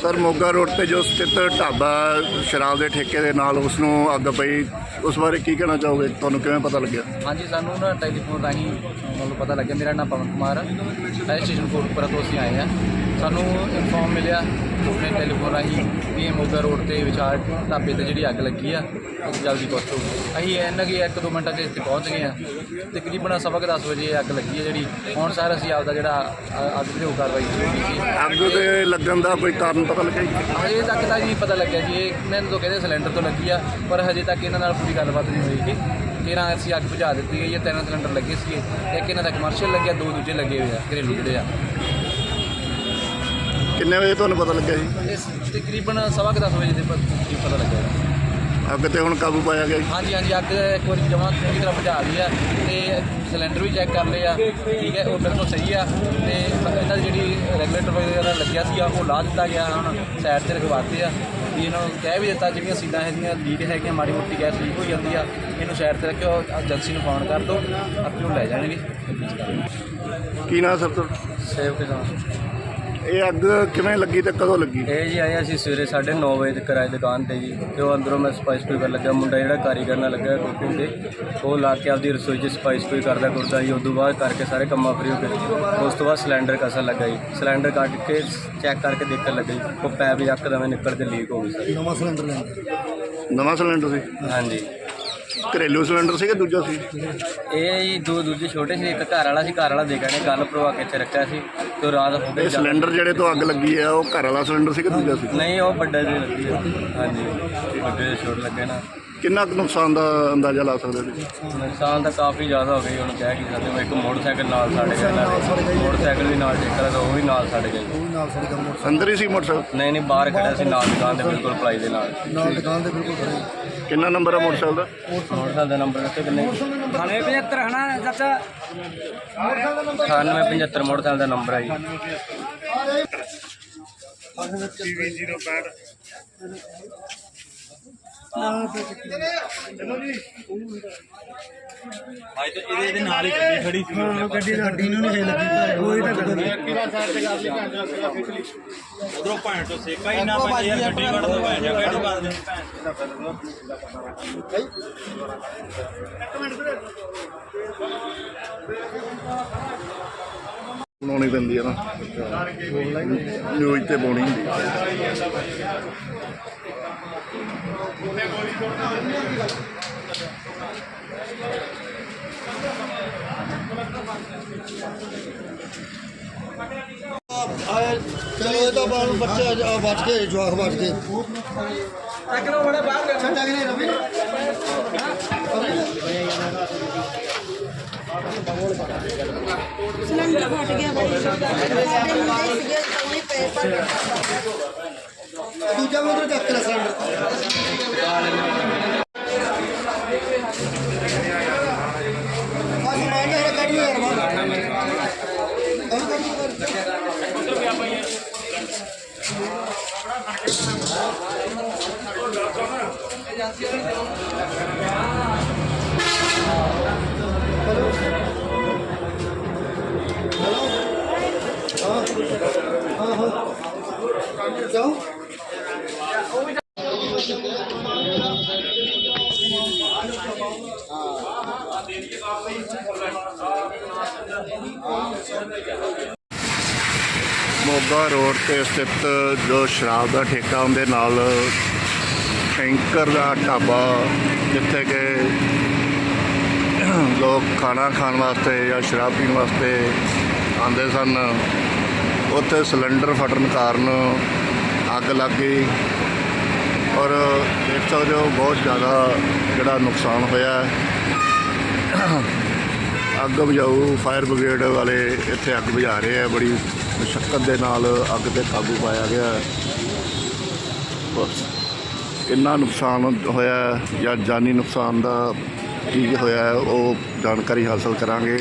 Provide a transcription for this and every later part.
Sir, Moga road ਤੇ ਜੋ ਸਥਿਤ ਢਾਬਾ ਸ਼ਰਾਬ ਦੇ ਠੇਕੇ ਦੇ ਨਾਲ ਉਸ ਨੂੰ ਅੱਗ ਪਈ, ਉਸ ਬਾਰੇ ਕੀ ਕਹਿਣਾ ਚਾਹੋਗੇ? ਤੁਹਾਨੂੰ ਕਿਵੇਂ ਪਤਾ ਲੱਗਿਆ? ਹਾਂਜੀ, ਸਾਨੂੰ ਨਾ ਟੈਲੀਫੋਨ ਰਾਹੀਂ ਮੈਨੂੰ ਪਤਾ ਲੱਗਿਆ। ਮੇਰਾ ਨਾਮ ਪਵਨ ਕੁਮਾਰ ਹੈ ਸਟੇਸ਼ਨ ਕੋਟਪੁਰਾ ਤੋਂ ਅਸੀਂ ਆਏ ਹਾਂ ਸਾਨੂੰ ਇਨਫੋਰਮ ਮਿਲਿਆ ਆਪਣੇ ਟੈਲੀਫੋਨ ਰਾਹੀਂ ਵੀ ਇਹ ਮੋਗਾ ਰੋਡ ਤੇ ਵਿਚਾਰ ਢਾਬੇ ਤੇ ਜਿਹੜੀ ਅੱਗ ਲੱਗੀ ਆ ਉਹ ਜਲਦੀ ਪਹੁੰਚੋ। ਅਸੀਂ ਇਹਨਾਂ ਕਿ ਇੱਕ ਦੋ ਮਿੰਟਾਂ 'ਚ ਇੱਥੇ ਪਹੁੰਚ ਗਏ ਆ। ਤਕਰੀਬਨ ਸਵਾ ਕੁ ਦਸ ਵਜੇ ਇਹ ਅੱਗ ਲੱਗੀ ਹੈ ਜਿਹੜੀ। ਹੁਣ ਸਰ ਅਸੀਂ ਆਪਦਾ ਜਿਹੜਾ ਅੱਗ ਬੁਝਾਊ ਕਾਰਵਾਈ ਕੀਤੀ ਅੱਗ ਦੇ ਲੱਗਣ ਦਾ ਕੋਈ ਕਾਰਨ ਪਤਾ ਲੱਗਿਆ? ਹਜੇ ਤੱਕ ਤਾਂ ਜੀ ਪਤਾ ਲੱਗਿਆ ਜੀ ਇਹ ਮੈਨੂੰ ਤਾਂ ਕਹਿੰਦੇ ਸਿਲੰਡਰ ਤੋਂ ਲੱਗੀ ਆ ਪਰ ਹਜੇ ਤੱਕ ਇਹਨਾਂ ਨਾਲ ਪੂਰੀ ਗੱਲਬਾਤ ਨਹੀਂ ਹੋਈ ਕਿ ਤੇਰਾਂ ਅਸੀਂ ਅੱਗ ਬੁਝਾ ਦਿੱਤੀ ਗਈ ਹੈ ਤਿੰਨ ਸਿਲੰਡਰ ਲੱਗੇ ਸੀ ਇੱਕ ਇਹਨਾਂ ਦਾ ਕਮਰਸ਼ੀਅਲ ਲੱਗਿਆ ਦੋ ਦੂਜੇ ਲੱਗੇ ਹੋਏ ਆ ਘਰੇਲੂ ਜਿਹੜੇ ਆ। ਕਿੰਨੇ ਵਜੇ ਤੁਹਾਨੂੰ ਪਤਾ ਲੱਗਿਆ ਜੀ? ਇਸ ਤਕਰੀਬਨ ਸਵਾ ਕੁ ਦਸ ਵਜੇ ਦੇ ਪ- ਕਰੀਬ ਪਤਾ ਲੱਗਿਆ ਅੱਗ ਤੇ ਹੁਣ ਕਾਬੂ ਪਾਇਆ ਗਿਆ ਜੀ? ਹਾਂਜੀ ਹਾਂਜੀ ਅੱਗ ਇੱਕ ਵਾਰੀ ਜਮਾਂ ਚੰਗੀ ਤਰ੍ਹਾਂ ਬੁਝਾ ਲਈ ਆ ਤੇ ਸਿਲੰਡਰ ਵੀ ਚੈੱਕ ਕਰ ਲਏ ਆ। ਠੀਕ ਹੈ ਉਹ ਬਿਲਕੁਲ ਸਹੀ ਆ ਤੇ ਇਹਨਾਂ ਦੀ ਜਿਹੜੀ ਰੈਗੂਲੇਟਰ ਵਗੈਰਾ ਲੱਗਿਆ ਸੀ ਉਹ ਲਾ ਦਿੱਤਾ ਗਿਆ ਹੁਣ ਸਾਈਡ ਤੇ ਰਖਵਾਤੇ ਆ। ਵੀ ਇਹਨਾਂ ਨੂੰ ਕਹਿ ਵੀ ਦਿੱਤਾ ਜਿਹੜੀਆਂ ਸੀਟਾਂ ਹੈਗੀਆਂ ਲੀਕ ਹੈਗੀਆਂ ਮਾੜੀ ਮੋਟੀ ਗੈਸ ਲੀਕ ਹੋਈ ਜਾਂਦੀ ਆ ਇਹਨੂੰ ਸਾਈਡ ਤੇ ਰੱਖਿਓ ਏਜੰਸੀ ਨੂੰ ਫੋਨ ਕਰ ਦਿਓ ਆਪੇ ਉਹ ਲੈ ਜਾਣਗੇ। ਕੀ ਨਾਮ ਸਰ ਤੁਹਾਡਾ? ਸੇਵ ਕੇ ਜਾਓ ਇਹ ਅੱਗ ਕਿਵੇਂ ਲੱਗੀ ਤੇ ਕਦੋਂ ਲੱਗੀ? ਇਹ ਜੀ ਆਏ ਅਸੀਂ ਸਵੇਰੇ 9:30 ਵਜੇ ਤੱਕ ਆਏ ਦੁਕਾਨ ਤੇ ਜੀ ਤੇ ਉਹ ਅੰਦਰੋਂ ਮੈਂ ਸਪਾਈਸ ਕੋਈ ਕਰਨ ਲੱਗਾ। ਮੁੰਡਾ ਜਿਹੜਾ ਕਾਰੀਗਰ ਨਾਲ ਲੱਗਾ ਕੁਕਿੰਗ ਤੇ ਉਹ ਲਾ ਕੇ ਆਪਦੀ ਰਸੋਈ 'ਚ ਸਪਾਈਸ ਕੋਈ ਕਰਦਾ ਕਰਦਾ ਜੀ। ਉਦੋਂ ਬਾਅਦ ਕਰਕੇ ਸਾਰੇ ਕੰਮਾਂ ਫਰੀ ਹੋ ਗਏ ਉਸ ਤੋਂ ਬਾਅਦ ਸਿਲੰਡਰ ਕਸਰ ਲੱਗਾ ਜੀ। ਸਿਲੰਡਰ ਕੱਢ ਕੇ ਚੈੱਕ ਕਰਕੇ ਦੇਖਣ ਲੱਗਾ ਜੀ। ਉਹ ਪੈਪ ਯਕਦਮ ਨਿਕਲ ਕੇ ਲੀਕ ਹੋ ਗਈ ਸਰ। ਨਵਾਂ ਸਿਲੰਡਰ ਲੈਂਦੇ। ਨਵਾਂ ਸਿਲੰਡਰ ਸੀ? ਹਾਂਜੀ। ਘਰੇਲੂ ਸਿਲੰਡਰ ਸੀ ਕਿ ਦੂਜਾ ਸੀ? ਇਹ ਜੀ ਦੋ ਦੂਜੇ ਛੋਟੇ ਸੀ ਇੱਕ ਘਰ ਵਾਲਾ ਸੀ ਘਰ ਵਾਲਾ ਨੇ ਕੱਲ ਪ੍ਰਵਾ ਕੇ ਇੱਥੇ ਰੱਖਿਆ ਸੀ ਤੇ ਰਾਤ ਹੋ ਇਹ ਗਈ ਸਿਲੰਡਰ ਜਿਹੜੇ ਤੋਂ ਅੱਗ ਲੱਗੀ ਹੈ ਉਹ ਘਰ ਵਾਲਾ ਸਿਲੰਡਰ ਸੀ ਕਿ ਦੂਜਾ ਸੀ? ਨਹੀਂ ਉਹ ਵੱਡਾ ਜਿਹਾ ਲੱਗੀ ਹਾਂਜੀ। ਵੱਡੇ ਜਿਹੇ ਛੋਟ ਲੱਗੇ ਨਾ। ਕਿੰਨਾ ਕੁ ਨੁਕਸਾਨ ਦਾ ਅੰਦਾਜ਼ਾ ਲਾ ਸਕਦੇ ਤੁਸੀਂ? ਨੁਕਸਾਨ ਤਾਂ ਕਾਫੀ ਜ਼ਿਆਦਾ ਹੋ ਗਈ ਹੁਣ ਕਹਿ ਕੀ ਸਕਦੇ ਹਾਂ। ਇੱਕ ਮੋਟਰਸਾਈਕਲ ਨਾਲ ਸੜ ਗਿਆ ਨਾਲੇ ਮੋਟਰਸਾਈਕਲ ਵੀ ਨਾਲ ਟੇਕਰ ਦਾ ਉਹ ਵੀ ਨਾਲ ਸੜ ਗਿਆ ਜੀ। ਉਹ ਵੀ ਨਾਲ ਸਾਡੀ ਕੰਮ ਅੰਦਰ ਹੀ ਸੀ ਮੋਟਰਸਾਈਕਲ? ਨਹੀਂ ਨਹੀਂ ਬਾਹਰ ਖੜਿਆ ਸੀ ਨਾਲ ਦੁਕਾਨ ਦੇ ਬਿਲਕੁਲ ਪਲਾਈ ਦੇ ਨਾਲ। ਨਾਲ ਦੁਕਾਨ ਦੇ ਬਿਲਕੁਲ ਖੜੇ ਕਿੰਨਾ ਨੰਬਰ ਹੈ ਮੋਟਰਸਾਈਕਲ ਦਾ? ਮੋਟਰਸਾਈਕਲ ਦਾ ਨੰਬਰ ਦੱਸੋ ਕਿੰਨੇ? 9875 ਹਨਾ ਚਾਚਾ? 9875 ਮੋਟਰਸਾਈਕਲ ਦਾ ਨੰਬਰ ਹੈ ਜੀ। ਹਾਂ ਗੱਡੀ ਗੱਡੀ ਨੂੰ ਨਹੀਂ ਲੱਗੀ ਪਰ ਉਹ ਹੀ ਤਾਂ ਗੱਡੀ। ਉਧਰੋਂ ਭੈਣ ਤੋਂ ਸੇਕਾ ਹੀ ਨਾ ਪੈਂਦਾ ਯਾਰ ਗੱਡੀ ਕੱਢ ਦੋ ਭੈਣ ਜਾ ਕਿਹੜੀ ਗੱਲ ਦੇ ਬਣਾਉਣੀ ਪੈਂਦੀ ਹੈ ਨਾ। ਨਿਊਜ਼ ਤੇ ਪਾਉਣੀ ਹੁੰਦੀ ਹੈ ਚਲੋ ਇਹ ਤਾਂ ਬਾਲ ਬੱਚੇ ਜ- ਬਚ ਗਏ ਜਵਾਕ ਬਚ ਗਏ। ਟੱਕਰੋ ਬੜਾ ਬਾਹਰ ਛੱਡਾ ਕਿ ਰਵੀ ਸਿਲੰਡਰ ਫਟ ਗਿਆ ਬੜੀ ਸਾਡੇ ਮੁੰਡੇ ਸੀਗੇ ਉਹਨੇ ਪੇਪਰ ਦੂਜਾ ਉਧਰ ਚੱਕ ਲੈ ਸਿਲੰਡਰ। ਹਾਂ ਹਾਂ ਜਾਓ ਮੋਗਾ ਰੋਡ ਤੇ ਸਥਿਤ ਜੋ ਸ਼ਰਾਬ ਦਾ ਠੇਕਾ ਉਹਦੇ ਨਾਲ ਟੈਂਕਰ ਦਾ ਢਾਬਾ ਜਿੱਥੇ ਕਿ ਲੋਕ ਖਾਣਾ ਖਾਣ ਵਾਸਤੇ ਜਾਂ ਸ਼ਰਾਬ ਪੀਣ ਵਾਸਤੇ ਆਉਂਦੇ ਸਨ। ਉੱਥੇ ਸਿਲੰਡਰ ਫਟਣ ਕਾਰਨ ਅੱਗ ਲੱਗ ਗਈ ਔਰ ਦੇਖ ਸਕਦੇ ਹੋ ਬਹੁਤ ਜ਼ਿਆਦਾ ਜਿਹੜਾ ਨੁਕਸਾਨ ਹੋਇਆ। ਅੱਗ ਬੁਝਾਊ, ਫਾਇਰ ਬ੍ਰਿਗੇਡ ਵਾਲੇ ਇੱਥੇ ਅੱਗ ਬੁਝਾ ਰਹੇ ਆ। ਬੜੀ ਮੁਸ਼ਕਲ ਦੇ ਨਾਲ ਅੱਗ ਤੇ ਕਾਬੂ ਪਾਇਆ ਗਿਆ। ਬਸ ਕਿੰਨਾ ਨੁਕਸਾਨ ਹੋਇਆ ਜਾਂ ਜਾਨੀ ਨੁਕਸਾਨ ਦਾ ਕੀ ਹੋਇਆ ਉਹ ਜਾਣਕਾਰੀ ਹਾਸਲ ਕਰਾਂਗੇ।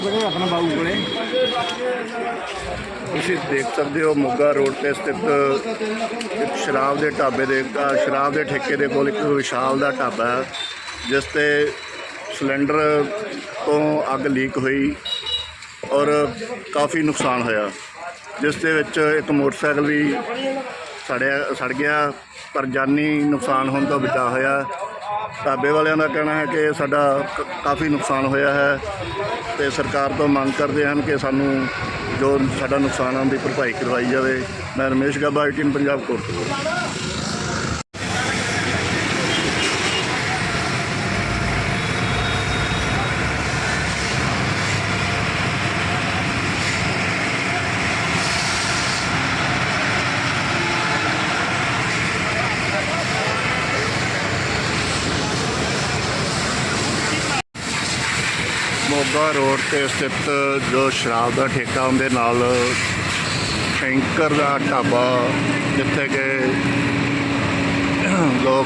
ਤਾਂ ਉੱਥੇ ਆਪਣਾ ਬਾਊ ਕੋਲੇ। ਤੁਸੀਂ ਦੇਖ ਸਕਦੇ ਹੋ ਮੋਗਾ ਰੋਡ ਤੇ ਸਥਿਤ ਇੱਕ ਸ਼ਰਾਬ ਦੇ ਢਾਬੇ ਦੇ ਸ਼ਰਾਬ ਦੇ ਠੇਕੇ ਦੇ ਕੋਲ ਇੱਕ ਵਿਸ਼ਾਲ ਦਾ ਢਾਬਾ ਹੈ, ਜਿਸ ਤੇ ਸਿਲੰਡਰ ਤੋਂ ਅੱਗ ਲੀਕ ਹੋਈ ਔਰ ਕਾਫੀ ਨੁਕਸਾਨ ਹੋਇਆ, ਜਿਸ ਦੇ ਵਿੱਚ ਇੱਕ ਮੋਟਰਸਾਈਕਲ ਵੀ ਸੜਿਆ, ਸੜ ਗਿਆ, ਪਰ ਜਾਨੀ ਨੁਕਸਾਨ ਹੋਣ ਤੋਂ ਬਚਾ ਹੋਇਆ। ਢਾਬੇ ਵਾਲਿਆਂ ਦਾ ਕਹਿਣਾ ਹੈ ਕਿ ਸਾਡਾ ਕ- ਕਾਫੀ ਨੁਕਸਾਨ ਹੋਇਆ ਹੈ ਤੇ ਸਰਕਾਰ ਤੋਂ ਮੰਗ ਕਰਦੇ ਹਨ ਕਿ ਸਾਨੂੰ ਜੋ ਸਾਡਾ ਨੁਕਸਾਨ ਆ ਦੀ ਭਰਪਾਈ ਕਰਵਾਈ ਜਾਵੇ। ਮੈਂ ਰਮੇਸ਼ ਗੱਬਾ 18 ਪੰਜਾਬ ਕੋਟ। ਮੋਗਾ ਰੋਡ ਤੇ ਸਥਿਤ ਜੋ ਸ਼ਰਾਬ ਦਾ ਠੇਕਾ, ਉਹਦੇ ਨਾਲ ਸ਼ੈਂਕਰ ਦਾ ਢਾਬਾ ਜਿੱਥੇ ਕਿ ਲੋਕ